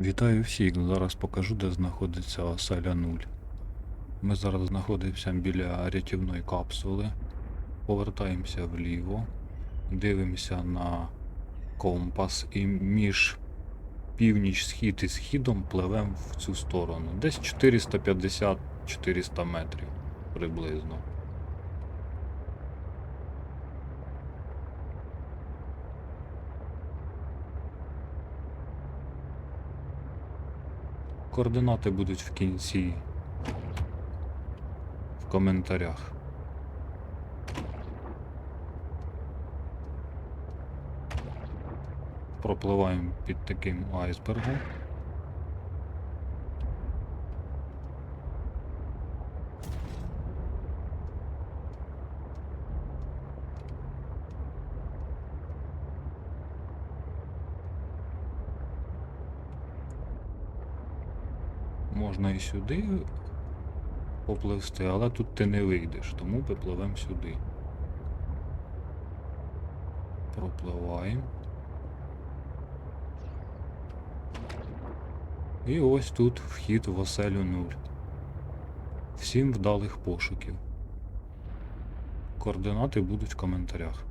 Вітаю всіх! Зараз покажу, де знаходиться оселя 0. Ми зараз знаходимося біля рятівної капсули. Повертаємося вліво, дивимося на компас і між північ, схід і східом пливемо в цю сторону. Десь 450-400 метрів приблизно. Координати будуть в кінці в коментарях. Пропливаємо під таким айсбергом. Можна і сюди попливсти, але тут ти не вийдеш, тому попливемо сюди. Пропливаємо. І ось тут вхід в оселю 0. Всім вдалих пошуків. Координати будуть в коментарях.